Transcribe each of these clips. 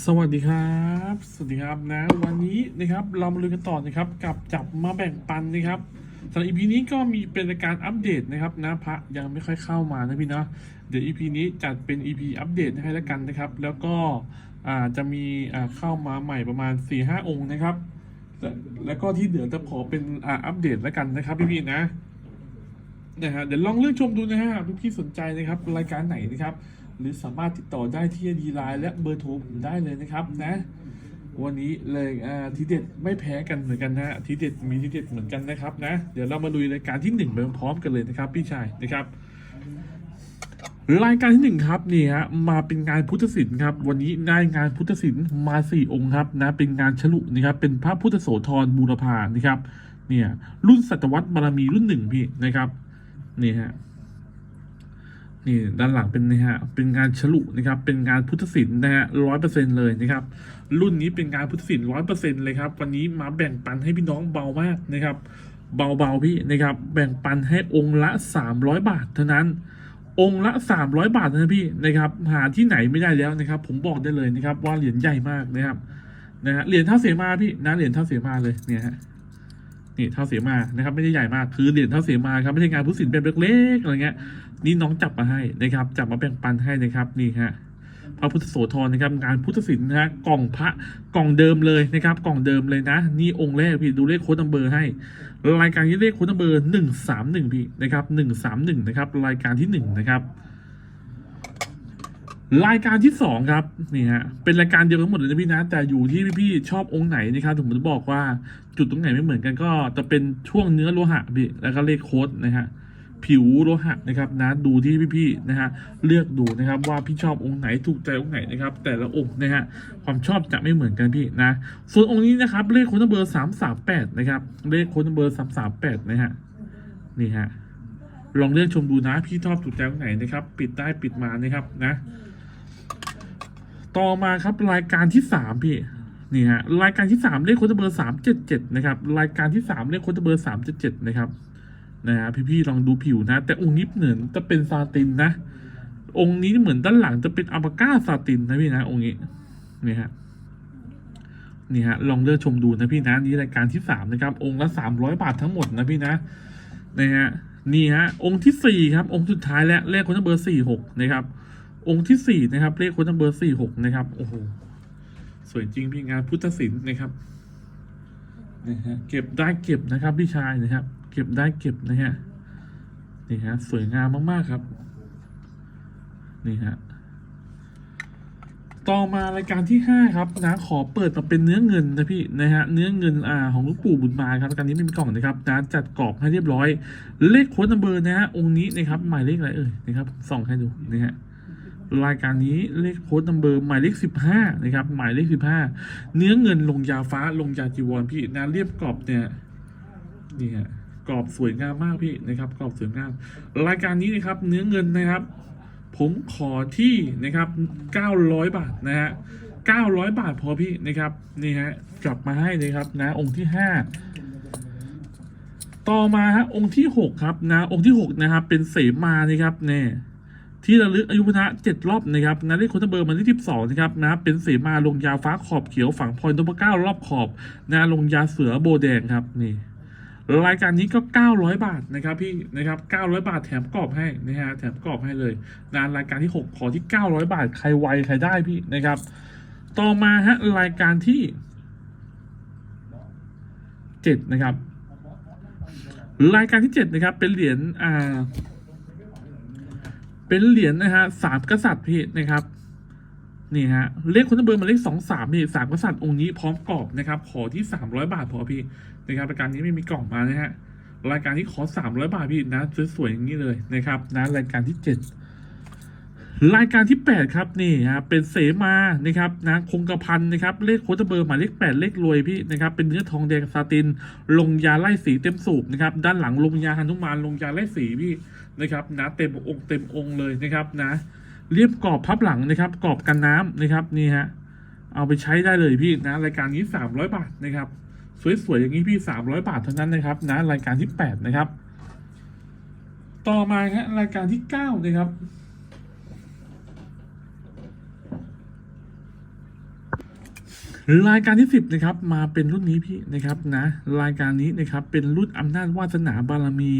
สวัสดีครับ สวัสดีครับนะ วันนี้นะครับเรามาลุยกันต่อนะครับ กับจับมาแบ่งปันนะครับสำหรับ EP นี้ก็มีเป็นรายการอัปเดตนะครับนะพระยังไม่ค่อยเข้ามานะพี่เนาะเดี๋ยว EP นี้จัดเป็น EP อัปเดตให้แล้วกันนะครับ แล้วก็จะมีเข้ามาใหม่ประมาณ4ี่ห้าองค์นะครับ แล้วก็ที่เหลือจะขอเป็นอัปเดตแล้วกันนะครับพี่ๆนะนะฮะเดี๋ยวลองเลือกชมดูนะฮะพี่ๆสนใจนะครับรายการไหนนะครับ หรือสามารถติดต่อได้ที่ดีไลน์และเบอร์โทรผมได้เลยนะครับนะ วันนี้เลยอาทีเด็ดไม่แพ้กันเหมือนกันนะทีเด็ดมีทีเด็ดเหมือนกันนะครับนะ เดี๋ยวเรามาดูรายการที่หนึ่งไปพร้อมกันเลยนะครับ พี่ชายนะครับรายการที่หนึ่งครับนี่ฮะมาเป็นงานพุทธศิลป์ครับ วันนี้ได้งานพุทธศิลป์มาสี่องค์ครับนะเป็นงานฉลุนะครับ เป็นพระพุทธโสธรบูรพานะครับ เนี่ย รุ่นศตวรรษบารมีรุ่นหนึ่งพี่นะครับนี่ฮะ นี่ด้านหลังเป็นนะฮะเป็นงานฉลุนะครับ เป็นงานพุทธศิลป์นะฮะร้อยเปอร์เซ็นเลยนะครับ รุ่นนี้เป็นงานพุทธศิลป์ร้อยเปอร์เซ็นเลยครับ วันนี้มาแบ่งปันให้พี่น้องเบามากนะครับ เบาๆพี่นะครับ แบ่งปันให้องค์ละสามร้อยบาทเท่านั้น องค์ละสามร้อยบาทนะพี่นะครับ หาที่ไหนไม่ได้แล้วนะครับ ผมบอกได้เลยนะครับ ว่าเหรียญใหญ่มากนะครับนะฮะเหรียญเท่าเสมาพี่นะเหรียญเท่าเสมาเลยเนี่ยฮะ นี่เท่าเสียมานะครับไม่ได้ใหญ่มากคือเหรียญเท่าเสียมาครับไม่ใช่งานผู้ศิลป์แบบเล็กๆอะไรเงี้ยนี่น้องจับมาให้นะครับ จับมาแบ่งปันให้นะครับนี่ฮะพระพุทธโสธรนะครับงานพุทธศิลป์นะฮะกล่องพระกล่องเดิมเลยนะครับ กล่องเดิมเลยนะ นี่องค์แรกพี่ดูเลขโค้ดนัมเบอร์ให้ รายการที่เลขโค้ดนัมเบอร์หนึ่งสามหนึ่งพี่นะครับหนึ่งสามหนึ่งนะครับรายการที่หนึ่งนะครับ รายการที่สองครับนี่ฮะเป็นรายการเดียวกันหมดเลยนะพี่นะ แต่อยู่ที่พี่ๆชอบองค์ไหนนะครับผมจะบอกว่าจุดตรงไหนไม่เหมือนกันก็จะเป็นช่วงเนื้อโลหะพี่แล้วก็เลขโค้ดนะฮะผิวโลหะนะครับนะดูที่พี่ๆนะฮะเลือกดูนะครับว่าพี่ชอบองค์ไหนถูกใจองค์ไหนนะครับ แต่ละองค์นะฮะความชอบจะไม่เหมือนกันพี่นะ ส่วนองค์นี้นะครับเลขโค้ดเบอร์สามสามแปดนะครับเลขโค้ดเบอร์สามสามแปดนะฮะนี่ฮะลองเลือกชมดูนะพี่ชอบถูกใจองค์ไหนนะครับ ปิดได้ปิดมานะครับนะ ต่อมาครับรายการที่สามพี่นี่ฮะรายการที่สามเลขโค้ดเบอร์สามเจ็ดเจ็ดนะครับรายการที่สามเลขโค้ดเบอร์สามเจ็ดเจ็ดนะครับนะฮะพี่ๆลองดูผิวนะ แต่องค์นี้เหมือนจะเป็นซาตินนะ องค์นี้เหมือนด้านหลังจะเป็นอัลปาก้าซาตินนะพี่นะ องค์นี้นี่ฮะนี่ฮะลองเลือกชมดูนะพี่นะนี่รายการที่สามนะครับ องค์ละสามร้อยบาททั้งหมดนะพี่นะนะฮะนี่ฮะองค์ที่สี่ครับ องค์สุดท้ายแล้วเลขค้ดเบอร์สี่หกนะครับ องค์ที่สี่นะครับเลขโค้ดนัมเบอร์สี่หกนะครับโอ้โหสวยจริงพี่งานพุทธศิลป์นะครับนะฮะเก็บได้เก็บนะครับพี่ชายนะครับ เก็บได้เก็บนะฮะนี่ฮะสวยงามมากๆครับนี่ฮะต่อมารายการที่ห้าครับนะขอเปิดมาเป็นเนื้อเงินนะพี่นะฮะเนื้อเงินอ่าของลูกปู่บุญมาครับรายการนี้ไม่มีกล่องนะครับนะจัดกรอบให้เรียบร้อย เลขโค้ดนัมเบอร์นะฮะองค์นี้นะครับหมายเลขอะไรเอ่ยนะครับส่องให้ดูนะฮะ รายการนี้เลขโค้ดนัมเบอร์หมายเลขสิบห้านะครับ หมายเลขสิบห้าเนื้อเงินลงยาฟ้าลงยาจีวรพี่นะเรียบกรอบเนี่ยนี่ฮะกรอบสวยงามมากพี่นะครับ กรอบสวยงาม รายการนี้นะครับ เนื้อเงินนะครับ ผมขอที่นะครับเก้าร้อยบาทนะฮะเก้าร้อยบาทพอพี่นะครับนี่ฮะกลับมาให้เลยครับนะองค์ที่ห้าต่อมาฮะองค์ที่หกครับนะองค์ที่หกนะครับ เป็นเสมานะครับเนี่ย ที่ระลึกอายุพนะเจ็ดรอบนะครับนะเลขโคนเบอร์มันที่สิบสองนะครับนะเป็นเสมาลงยาฟ้าขอบเขียวฝั่งพลอยนพเก้ารอบขอบนะลงยาเสือโบแดงครับนี่รายการนี้ก็ 900 บาทนะครับพี่นะครับ 900 บาทแถมกรอบให้นะฮะแถมกรอบให้เลยนะรายการที่ 6 ขอที่ 900 บาท ใครไวใครได้พี่นะครับ ต่อมาฮะรายการที่ 7 นะครับ รายการที่เจ็ดนะครับ เป็นเหรียญอ่า เป็นเหรียญนะฮะสามกษัตริย์พี่นะครับนี่ฮะเลขคนเบอร์มาเลขสองสามพี่สามกษัตริย์องค์นี้พร้อมกรอบนะครับขอที่สามร้อยบาทพอพี่นะครับรายการนี้ไม่มีกล่องมานะฮะรายการที่ขอสามร้อยบาทพี่นะสวยๆอย่างนี้เลยนะครับนะรายการที่เจ็ด รายการที่แปดครับนี่ฮะเป็นเสมานะครับนะคงกระพันนะครับเลขโคตเบอร์หมายเลขแปดเลขรวยพี่นะครับเป็นเนื้อทองแดงซาติน ลงยาไล่สีเต็มสูบนะครับด้านหลังลงยาหันุมานลงยาไล่สีพี่นะครับนะเต็มองค์เต็มองค์เลยนะครับนะเรียบกรอบพับหลังนะครับกรอบกันน้ำนะครับนี่ฮะเอาไปใช้ได้เลยพี่นะรายการนี้สามร้อยบาทนะครับสวยๆอย่างนี้พี่สามร้อยบาทเท่านั้นนะครับนะรายการที่แปดนะครับ ต่อมาฮะรายการที่เก้านะครับ รายการที่สิบนะครับมาเป็นรุ่นนี้พี่นะครับนะรายการนี้นะครับเป็นรุ่นอำนาจวาสนาบารมี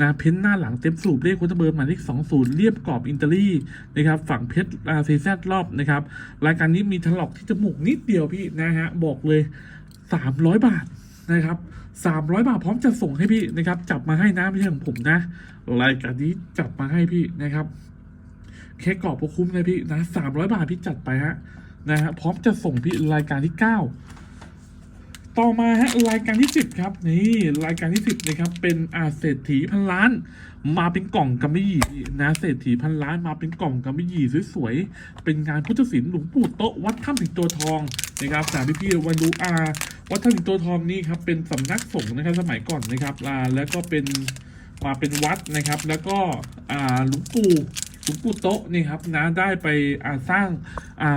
นะเพ้นหน้าหลังเต็มสูบเลขโคตเบอร์หมายเลขสองศูนย์เรียบกรอบอินเตอรี่นะครับฝั่งเพชรอาซีแซรอบนะครับรายการนี้มีถลอกที่จมูกนิดเดียวพี่นะฮะบอกเลยสามร้อยบาทนะครับสามร้อยบาทพร้อมจะส่งให้พี่นะครับจับมาให้นะไม่ใช่ของผมนะ รายการนี้จับมาให้พี่นะครับแค่กรอบก็คุ้มเลยพี่นะสามร้อยบาทพี่จัดไปฮะ นะฮะพร้อมจะส่งพี่รายการที่เก้าต่อมาฮะรายการที่สิบครับ นี่รายการที่สิบนะครับเป็นอาเศรษฐีพันล้าน มาเป็นกล่องกำมะหยี่นะเศรษฐีพันล้านมาเป็นกล่องกำมะหยี่สวยๆเป็นงานพุทธศิลป์หลวงปู่โตะวัดถ้ำสิงโตทองนะครับสามพี่ๆวันดูอาวัดถ้ำสิงโตทองนี่ครับเป็นสำนักสงฆ์นะครับสมัยก่อนนะครับแล้วก็เป็นมาเป็นวัดนะครับ แล้วก็อาหลวงปู่ หลวงปู่โตะนี่ครับนะได้ไปสร้าง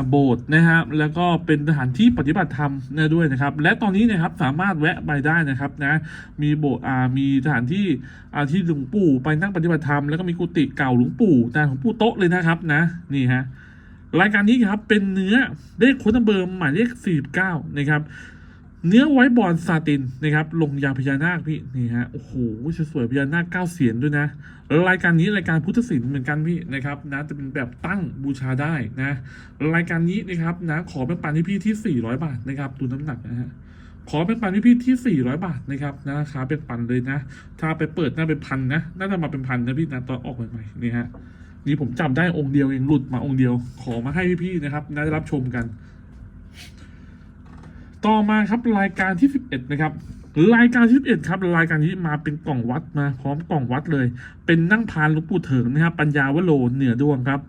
โบสถ์นะครับแล้วก็เป็นสถานที่ปฏิบัติธรรมนะด้วยนะครับ และตอนนี้นะครับสามารถแวะไปได้นะครับนะมีโบสถ์มีสถานที่ที่หลวงปู่ไปนั่งปฏิบัติธรรมแล้วก็มีกุฏิเก่าหลวงปู่นะหลวงปู่โตะเลยนะครับนะนี่ฮะรายการนี้ครับเป็นเนื้อเลขโค้ดนัมเบอร์หมายเลข49นะครับ เนื้อไว้บอลซาตินนะครับลงยาพญานาคพี่นี่ฮะโอ้โหสวยพญานาคเก้าเสียนด้วยนะรายการนี้รายการพุทธศิลป์เหมือนกันพี่นะครับนะจะเป็นแบบตั้งบูชาได้นะรายการนี้นะครับนะขอเป็นปันให้พี่ที่ 400 บาทนะครับดูน้ำหนักนะฮะขอเป็นปันให้พี่ที่ 400 บาทนะครับนะราคาเป็นปันเลยนะ ถ้าไปเปิดน่าเป็นพันนะน่าจะมาเป็นพันนะพี่นะตอนออกใหม่ๆนี่ฮะนี่ผมจำได้องค์เดียวเองหลุดมาองค์เดียว ขอมาให้พี่ๆนะครับนะได้รับชมกัน ต่อมาครับรายการที่ 11 นะครับ รายการที่11ครับรายการนี้มาเป็นกล่องวัดมาพร้อมกล่องวัดเลย เป็นนั่งพานหลวงปู่เถิงนะครับปัญญาวโรเหนือดวงครับ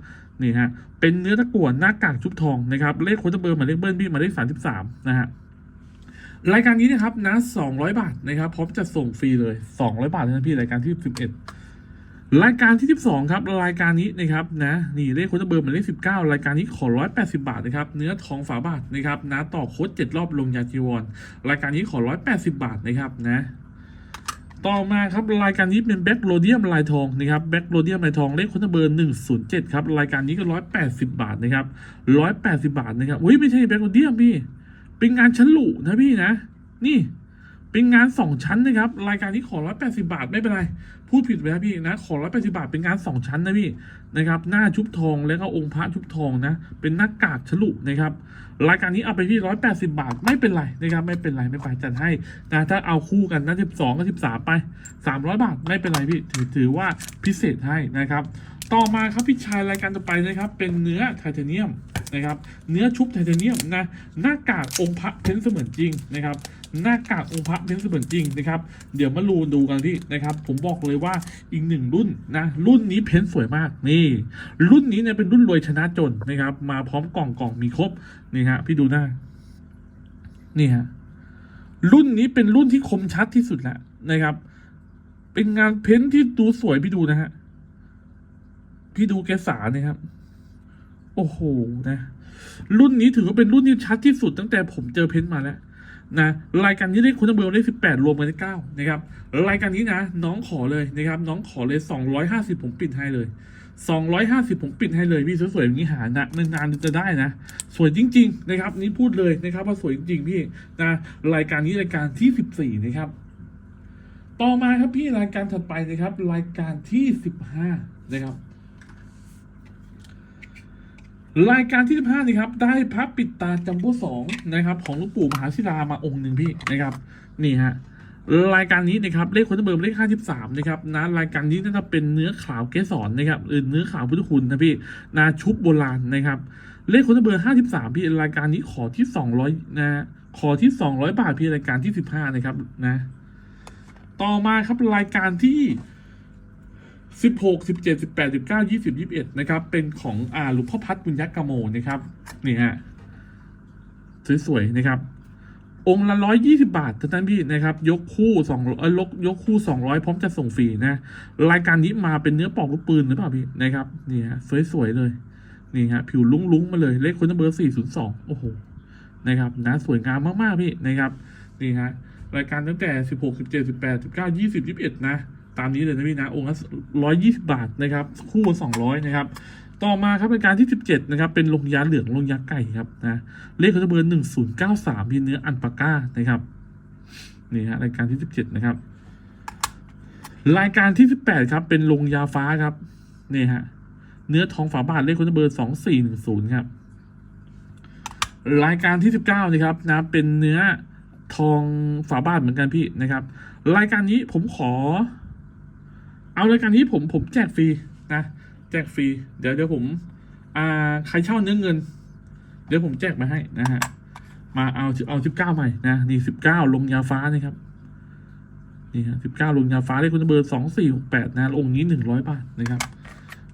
นี่ฮะเป็นเนื้อตะกั่วหน้ากากชุบทองนะครับเลขโค้ดเบอร์หมายเลขเบิ้ลพี่หมายเลข33นะฮะรายการนี้นะครับนะ200 บาทนะครับพร้อมจะส่งฟรีเลย 200 บาทนะพี่รายการที่ 11 รายการที่ 12 ครับ รายการนี้นะครับนะนี่เลขโค้ดเบอร์มาเลข 19 รายการนี้ขอ 180 บาทนะครับเนื้อทองฝาบาทนะครับนะต่อโค้ด7รอบลงยาจีวรรายการนี้ขอ 180 บาทนะครับนะต่อมาครับรายการนี้เป็นแบ็กโรเดียมลายทองนะครับแบ็กโรเดียมลายทองเลขโค้ดเบอร์ 107 ครับรายการนี้ก็ 180 บาทนะครับ180 บาทนะครับอุ้ยไม่ใช่แบ็กโรเดียมพี่เป็นงานชั้นหลูนะพี่นะ นี่ เป็นงานสองชั้นนะครับ รายการนี้ขอ180บาทไม่เป็นไร พูดผิดไปนะพี่นะ ขอ180บาทเป็นงานสองชั้นนะพี่นะครับ หน้าชุบทองแล้วก็องค์พระชุบทองนะ เป็นหน้ากากฉลุนะครับ รายการนี้เอาไปที่180บาทไม่เป็นไรนะครับ ไม่เป็นไรไม่ไปจัดให้นะถ้าเอาคู่กันนะ12กับ13ไป300บาทไม่เป็นไรพี่ถือถือว่าพิเศษให้นะครับ ต่อมาครับพี่ชายรายการต่อไปนะครับ เป็นเนื้อไทเทเนียมนะครับ เนื้อชุบไทเทเนียมนะ หน้ากากองค์พระเพ้นเสมือนจริงนะครับ หน้ากากองค์พระเพ้นเสมือนจริงนะครับ เดี๋ยวมาลูดูกันพี่นะครับ ผมบอกเลยว่าอีกหนึ่งรุ่นนะ รุ่นนี้เพ้นสวยมากนี่ รุ่นนี้เนี่ยเป็นรุ่นรวยชนะจนนะครับ มาพร้อมกล่องกล่องมีครบนี่ฮะพี่ดูหน้า นี่ฮะรุ่นนี้เป็นรุ่นที่คมชัดที่สุดแล้วนะครับ เป็นงานเพ้นที่ดูสวยพี่ดูนะฮะพี่ดูแกสาเนี่ยครับ โอ้โหนะ รุ่นนี้ถือว่าเป็นรุ่นที่ชัดที่สุดตั้งแต่ผมเจอเพ้นท์มาแล้ว นะรายการนี้ได้คุณเบลได้สิบแปดรวมกันได้เก้านะครับรายการนี้นะน้องขอเลยนะครับน้องขอเลยสองร้อยห้าสิบผมปิดให้เลยสองร้อยห้าสิบผมปิดให้เลยพี่สวยๆอย่างนี้หานะนานๆจะได้นะ สวยจริง ๆ นะครับ นี่พูดเลยนะครับว่าสวยจริงๆพี่นะรายการนี้รายการที่สิบสี่นะครับ ต่อมาครับพี่รายการถัดไปนะครับ รายการที่สิบห้านะครับ รายการที่15นี่ครับ ได้พระปิดตาจัมโบ้สองนะครับ ของหลวงปู่มหาศิลามาองค์หนึ่งพี่นะครับ นี่ฮะรายการนี้นะครับเลขคนเบอร์เลข53นะครับนะรายการนี้น่าจะเป็นเนื้อขาวเกสรนะครับหรือเนื้อขาวพุทธคุณนะพี่นาชุบโบราณนะครับเลขคนเบอร์53พี่รายการนี้ขอที่200นะขอที่200บาทพี่รายการที่15นะครับนะ ต่อมาครับรายการที่ สิบหกสิบเจ็ดสิบแปดสิบเก้ายี่สิบยี่สิบเอ็ดนะครับ เป็นของอ่าหลวงพ่อพัดบุญยักษ์กะโมนะครับ นี่ฮะ สวยๆ นะครับ องค์ละร้อยยี่สิบาทเท่านั้นพี่นะครับ ยกคู่สองเออยกยกคู่สองร้อยพร้อมจะส่งฟรีนะ รายการนี้มาเป็นเนื้อปอกลูกปืนหรือเปล่าพี่นะครับ นี่ฮะ สวยๆ เลย นี่ฮะ ผิวลุ้งๆ มาเลย เลขคนเบอร์สี่ศูนย์สองโอ้โห นะครับ นะ สวยงามมากๆ พี่นะครับ นี่ฮะ รายการตั้งแต่สิบหกสิบเจ็ดสิบแปดสิบเก้ายี่สิบยี่สิบเอ็ดนะ ตามนี้เลยนะพี่นะองค์ละร้อยยี่สิบาทนะครับ คู่สองร้อยนะครับต่อมาครับรายการที่สิบเจ็ดนะครับ เป็นลงยาเหลืองลงยาไก่ครับนะเลขเขาเบอร์หนึ่งศูนย์เก้าสามีเนื้ออันปาก้านะครับนี่ฮะรายการที่สิบเจ็ดนะครับ รายการที่สิบแปดครับ เป็นลงยาฟ้าครับนี่ฮะเนื้อทองฝาบาทเลขคนเบอร์สองสี่หนึ่งศูนย์ครับ รายการที่สิบเก้านะครับนะเป็นเนื้อทองฝาบาทเหมือนกันพี่นะครับ รายการนี้ผมขอ เอารายการนี้ผมผมแจกฟรีนะแจกฟรี เดี๋ยวเดี๋ยวผม อ่าใครเช่าเนื้อเงิน เดี๋ยวผมแจกมาให้นะฮะมาเอาเอาสิบเก้าใหม่นะนี่สิบเก้าลงยาฟ้านี่ครับนี่ฮะสิบเก้าลงยาฟ้าเลขคุณเบอร์สองสี่หกแปดนะองค์นี้หนึ่งร้อยบาทนะครับ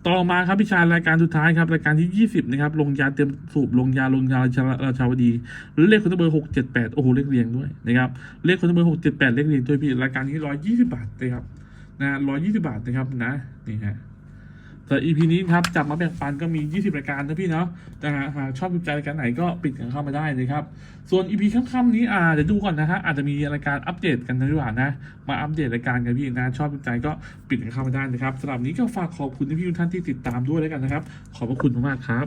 ต่อมาครับพี่ชายรายการสุดท้ายครับรายการที่ยี่สิบนะครับลงยาเตรียมสูบลงยาลงยาราชาราชาวดีเลขคุณเบอร์หกเจ็ดแปดโอ้โหเลขเรียงด้วยนะครับเลขคุณเบอร์หกเจ็ดแปดเลขเรียงด้วยพี่รายการนี้ร้อยยี่สิบบาทนะครับ นะร้อยยี่สิบาทนะครับนะนี่ฮะแต่ EP นี้ครับจับมาแบ่งปันก็มี 20 รายการนะพี่เนาะแต่หากชอบดูใจรายการไหนก็ปิดกันเข้ามาได้นะครับ ส่วน EP ค่ำๆนี้อ่าเดี๋ยวดูก่อนนะฮะอาจจะมีรายการอัปเดตกันนะดีกว่านะ มาอัปเดตรายการกันพี่นะชอบดูใจก็ปิดกันเข้ามาได้นะครับสำหรับนี้ก็ฝากขอบคุณที่พี่ทุกท่านที่ติดตามด้วยแล้วกันนะครับ ขอบพระคุณมากๆครับ